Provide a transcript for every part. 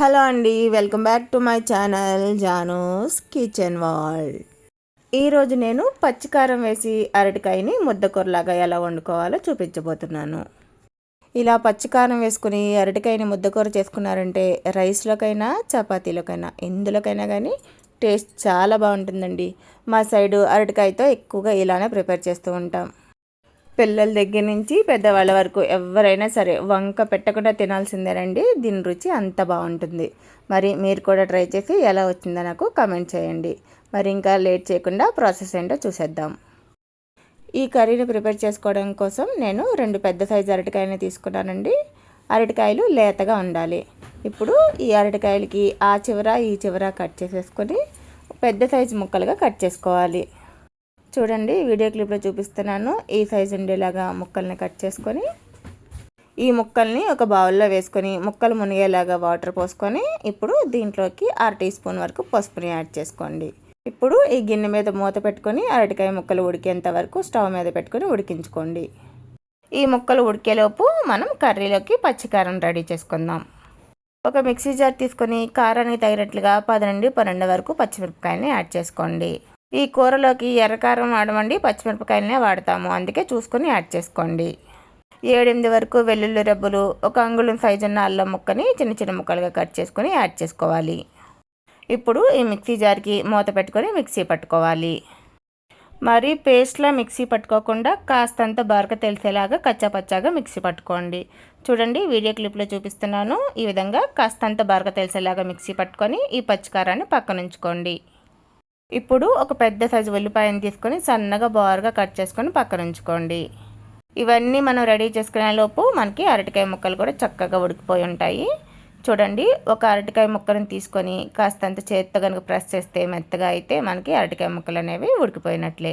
Hello అండి welcome back to my channel Janu's kitchen world ఈరోజు నేను పచ్చికారం వేసి అరటికాయని ముద్దకూరలాగా ఎలా వండుకోవాలో చూపించబోతున్నాను. ఇలా పచ్చికారం వేసుకుని అరటికాయని ముద్దకూర చేసుకున్నారంటే రైస్లోకైనా చపాతీలోకైనా ఎందులోకైనా కానీ టేస్ట్ చాలా బాగుంటుందండి. మా సైడు అరటికాయతో ఎక్కువగా ఇలానే ప్రిపేర్ చేస్తూ ఉంటాం. పిల్లల దగ్గర నుంచి పెద్దవాళ్ళ వరకు ఎవరైనా సరే వంక పెట్టకుండా తినాల్సిందేనండి. దీని రుచి అంత బాగుంటుంది. మరి మీరు కూడా ట్రై చేసి ఎలా వచ్చిందో నాకు కమెంట్ చేయండి. మరి ఇంకా లేట్ చేయకుండా ప్రాసెస్ ఏంటో చూసేద్దాం. ఈ కర్రీని ప్రిపేర్ చేసుకోవడం కోసం నేను రెండు పెద్ద సైజు అరటికాయని తీసుకున్నానండి. అరటికాయలు లేతగా ఉండాలి. ఇప్పుడు ఈ అరటికాయలకి ఆ చివర ఈ చివర కట్ చేసేసుకొని పెద్ద సైజు ముక్కలుగా కట్ చేసుకోవాలి. చూడండి వీడియో క్లిప్లో చూపిస్తున్నాను. ఈ సైజు ఉండేలాగా ముక్కల్ని కట్ చేసుకొని ఈ ముక్కల్ని ఒక బౌల్లో వేసుకొని ముక్కలు మునిగేలాగా వాటర్ పోసుకొని ఇప్పుడు దీంట్లోకి అర టీ స్పూన్ వరకు పసుపుని యాడ్ చేసుకోండి. ఇప్పుడు ఈ గిన్నె మీద మూత పెట్టుకొని అరటికాయ ముక్కలు ఉడికేంత వరకు స్టవ్ మీద పెట్టుకొని ఉడికించుకోండి. ఈ ముక్కలు ఉడికేలోపు మనం కర్రీలోకి పచ్చికారం రెడీ చేసుకుందాం. ఒక మిక్సీ జార్ తీసుకొని కారానికి తగినట్లుగా పది నుండి పన్నెండు వరకు పచ్చిమిరపకాయని యాడ్ చేసుకోండి. ఈ కూరలోకి ఎర్రకారం వాడమండి పచ్చిమిరపకాయలనే వాడతాము. అందుకే చూసుకొని యాడ్ చేసుకోండి. ఏడెనిమిది వరకు వెల్లుల్లి రెబ్బలు ఒక అంగుళం సైజు ఉన్న అల్లం ముక్కని చిన్న చిన్న ముక్కలుగా కట్ చేసుకొని యాడ్ చేసుకోవాలి. ఇప్పుడు ఈ మిక్సీ జార్కి మూత పెట్టుకొని మిక్సీ పట్టుకోవాలి. మరి పేస్ట్లా మిక్సీ పట్టుకోకుండా కాస్తంత బరక తెలిసేలాగా కచ్చాపచ్చాగా మిక్సీ పట్టుకోండి. చూడండి వీడియో క్లిప్లో చూపిస్తున్నాను. ఈ విధంగా కాస్తంత బరక తెలిసేలాగా మిక్సీ పట్టుకొని ఈ పచ్చికారాన్ని పక్కన ఉంచుకోండి ఇప్పుడు ఒక పెద్ద సైజు ఉల్లిపాయను తీసుకొని సన్నగా బారుగా కట్ చేసుకొని పక్కన ఉంచుకోండి. ఇవన్నీ మనం రెడీ చేసుకునే లోపు మనకి అరటికాయ ముక్కలు కూడా చక్కగా ఉడికిపోయి ఉంటాయి. చూడండి ఒక అరటికాయ ముక్కలను తీసుకొని కాస్తంత చేత్తో కనుక ప్రెస్ చేస్తే మెత్తగా అయితే మనకి అరటికాయ ముక్కలు అనేవి ఉడికిపోయినట్లే.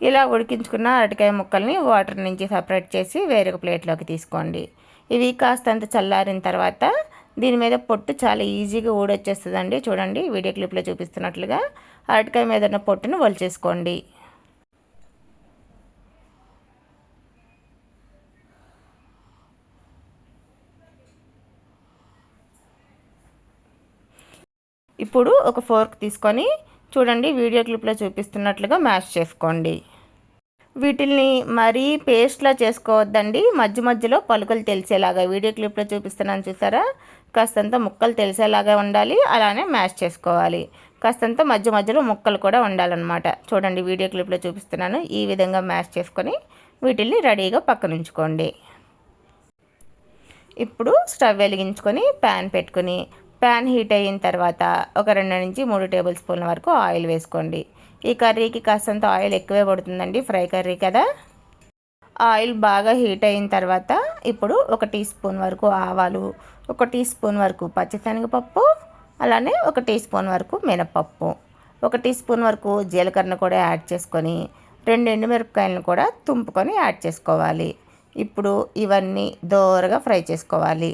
ఇలా ఉడికించుకున్న అరటికాయ ముక్కల్ని వాటర్ నుంచి సపరేట్ చేసి వేరొక ప్లేట్లోకి తీసుకోండి. ఇవి కాస్తంత చల్లారిన తర్వాత దీని మీద పొట్టు చాలా ఈజీగా ఊడొచ్చేస్తుందండి. చూడండి వీడియో క్లిప్లో చూపిస్తున్నట్లుగా అరటికాయ మీద ఉన్న పొట్టును వలిచేసుకోండి ఇప్పుడు ఒక ఫోర్క్ తీసుకొని చూడండి వీడియో క్లిప్లో చూపిస్తున్నట్లుగా మ్యాష్ చేసుకోండి. వీటిల్ని మరీ పేస్ట్లా చేసుకోవద్దండి. మధ్య మధ్యలో పలుకలు తెలిసేలాగా. వీడియో క్లిప్లో చూపిస్తున్నాను చూసారా? కాస్తంత ముక్కలు తెలిసేలాగా ఉండాలి. అలానే మ్యాష్ చేసుకోవాలి. కాస్తంత మధ్య మధ్యలో ముక్కలు కూడా ఉండాలన్నమాట. చూడండి వీడియో క్లిప్లో చూపిస్తున్నాను. ఈ విధంగా మ్యాష్ చేసుకొని వీటిల్ని రెడీగా పక్కన ఉంచుకోండి ఇప్పుడు స్టవ్ వెలిగించుకొని ప్యాన్ పెట్టుకొని ప్యాన్ హీట్ అయిన తర్వాత ఒక రెండు నుంచి మూడు టేబుల్ స్పూన్ల వరకు ఆయిల్ వేసుకోండి. ఈ కర్రీకి కాస్తంత ఆయిల్ ఎక్కువే పడుతుందండి ఫ్రై కర్రీ కదా? ఆయిల్ బాగా హీట్ అయిన తర్వాత ఇప్పుడు ఒక టీ స్పూన్ వరకు ఆవాలు ఒక టీ స్పూన్ వరకు పచ్చిశనగపప్పు అలానే ఒక టీ స్పూన్ వరకు మినపప్పు ఒక టీ స్పూన్ వరకు జీలకర్ర కూడా యాడ్ చేసుకొని రెండు ఎండుమిరపకాయలను కూడా తుంపుకొని యాడ్ చేసుకోవాలి. ఇప్పుడు ఇవన్నీ దోరగా ఫ్రై చేసుకోవాలి.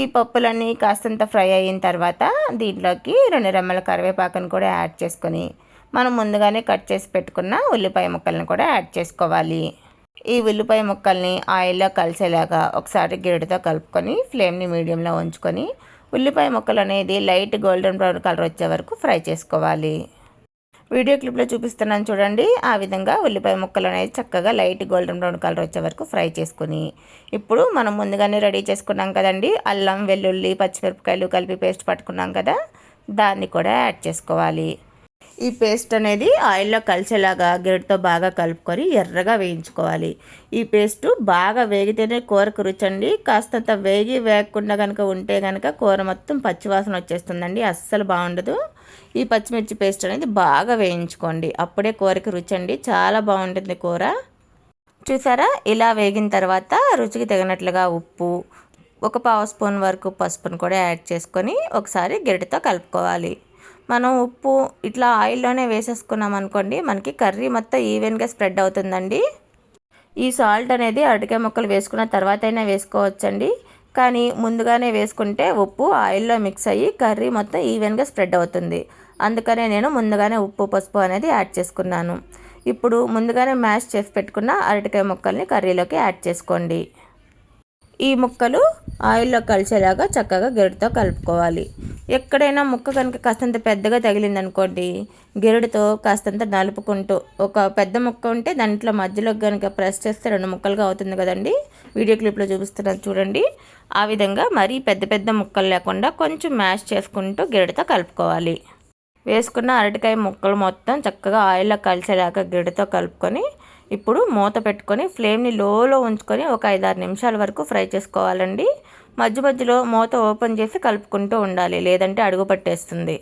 ఈ పప్పులన్నీ కాస్తంత ఫ్రై అయిన తర్వాత దీంట్లోకి రెండు రెమ్మల కరివేపాకును కూడా యాడ్ చేసుకొని మనం ముందుగానే కట్ చేసి పెట్టుకున్న ఉల్లిపాయ ముక్కలను కూడా యాడ్ చేసుకోవాలి. ఈ ఉల్లిపాయ ముక్కల్ని ఆయిల్లో కలిసేలాగా ఒకసారి గిరిటితో కలుపుకొని ఫ్లేమ్ని మీడియంలో ఉంచుకొని ఉల్లిపాయ ముక్కలు అనేది లైట్ గోల్డెన్ బ్రౌన్ కలర్ వచ్చే వరకు ఫ్రై చేసుకోవాలి. వీడియో క్లిప్లో చూపిస్తున్నాను చూడండి. ఆ విధంగా ఉల్లిపాయ ముక్కలు అనేది చక్కగా లైట్ గోల్డెన్ బ్రౌన్ కలర్ వచ్చే వరకు ఫ్రై చేసుకుని ఇప్పుడు మనం ముందుగానే రెడీ చేసుకున్నాం కదండి. అల్లం వెల్లుల్లి పచ్చిమిరపకాయలు కలిపి పేస్ట్ పట్టుకున్నాం కదా. దాన్ని కూడా యాడ్ చేసుకోవాలి. ఈ పేస్ట్ అనేది ఆయిల్లో కలిసేలాగా గరిటతో బాగా కలుపుకొని ఎర్రగా వేయించుకోవాలి. ఈ పేస్ట్ బాగా వేగితేనే కూరకు రుచండి. కాస్తంత వేగి వేగకుండా కనుక ఉంటే కనుక కూర మొత్తం పచ్చివాసన వచ్చేస్తుందండి. అస్సలు బాగుండదు. ఈ పచ్చిమిర్చి పేస్ట్ అనేది బాగా వేయించుకోండి. అప్పుడే కూరకి రుచండి. చాలా బాగుంటుంది కూర. చూసారా? ఇలా వేగిన తర్వాత రుచికి తగినట్లుగా ఉప్పు ఒక పావు స్పూన్ వరకు పసుపును కూడా యాడ్ చేసుకొని ఒకసారి గరిటతో కలుపుకోవాలి. మనం ఉప్పు ఇట్లా ఆయిల్లోనే వేసేసుకున్నాం అనుకోండి మనకి కర్రీ మొత్తం ఈవెన్గా స్ప్రెడ్ అవుతుందండి. ఈ సాల్ట్ అనేది అరటికాయ ముక్కలు వేసుకున్న తర్వాత అయినా వేసుకోవచ్చండి. కానీ ముందుగానే వేసుకుంటే ఉప్పు ఆయిల్లో మిక్స్ అయ్యి కర్రీ మొత్తం ఈవెన్గా స్ప్రెడ్ అవుతుంది. అందుకనే నేను ముందుగానే ఉప్పు పసుపు అనేది యాడ్ చేసుకున్నాను. ఇప్పుడు ముందుగానే మ్యాష్ చేసి పెట్టుకున్న అరటికాయ ముక్కల్ని కర్రీలోకి యాడ్ చేసుకోండి. ఈ ముక్కలు ఆయిల్లో కలిసేలాగా చక్కగా గెరటితో కలుపుకోవాలి. ఎక్కడైనా ముక్క కనుక కాస్తంత పెద్దగా తగిలిందనుకోండి గెరుడుతో కాస్తంత నలుపుకుంటూ ఒక పెద్ద ముక్క ఉంటే దాంట్లో మధ్యలో కనుక ప్రెస్ చేస్తే రెండు ముక్కలుగా అవుతుంది కదండి. వీడియో క్లిప్లో చూపిస్తున్నారు చూడండి. ఆ విధంగా మరీ పెద్ద పెద్ద ముక్కలు లేకుండా కొంచెం మ్యాష్ చేసుకుంటూ గెరటితో కలుపుకోవాలి. వేసుకున్న అరటికాయ ముక్కలు మొత్తం చక్కగా ఆయిల్లో కలిసేలాగా గెరటితో కలుపుకొని ఇప్పుడు మూత పెట్టుకొని ఫ్లేమ్ని లోలో ఉంచుకొని ఒక ఐదారు నిమిషాల వరకు ఫ్రై చేసుకోవాలండి. మధ్య మధ్యలో మూత ఓపెన్ చేసి కలుపుకుంటూ ఉండాలి లేదంటే అడుగు పట్టేస్తుంది.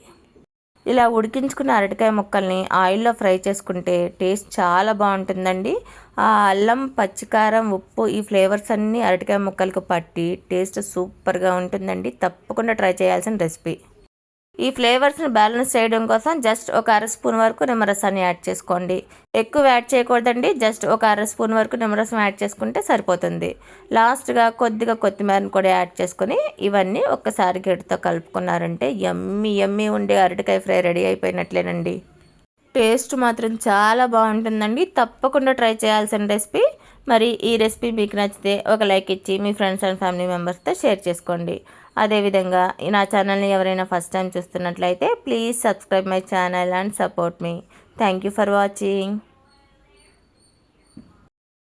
ఇలా ఉడికించుకున్న అరటికాయ ముక్కల్ని ఆయిల్లో ఫ్రై చేసుకుంటే టేస్ట్ చాలా బాగుంటుందండి. ఆ అల్లం పచ్చికారం ఉప్పు ఈ ఫ్లేవర్స్ అన్నీ అరటికాయ ముక్కలకు పట్టి టేస్ట్ సూపర్గా ఉంటుందండి. తప్పకుండా ట్రై చేయాల్సిన రెసిపీ. ఈ ఫ్లేవర్స్ని బ్యాలెన్స్ చేయడం కోసం జస్ట్ ఒక అర స్పూన్ వరకు నిమ్మరసాన్ని యాడ్ చేసుకోండి. ఎక్కువ యాడ్ చేయకూడదండి జస్ట్ ఒక అర స్పూన్ వరకు నిమ్మరసం యాడ్ చేసుకుంటే సరిపోతుంది. లాస్ట్గా కొద్దిగా కొత్తిమీరని కూడా యాడ్ చేసుకొని ఇవన్నీ ఒక్కసారి గడితో కలుపుకున్నారంటే ఎమ్మి ఎమ్మి ఉండే అరటికాయ ఫ్రై రెడీ అయిపోయినట్లేనండి. టేస్ట్ మాత్రం చాలా బాగుంటుందండి. తప్పకుండా ట్రై చేయాల్సిన రెసిపీ. మరి ఈ రెసిపీ మీకు నచ్చితే ఒక లైక్ ఇచ్చి మీ ఫ్రెండ్స్ అండ్ ఫ్యామిలీ మెంబర్స్తో షేర్ చేసుకోండి. అదేవిధంగా నా ఛానల్ని ఎవరైనా ఫస్ట్ టైం చూస్తున్నట్లయితే please subscribe my channel and support me. Thank you for watching.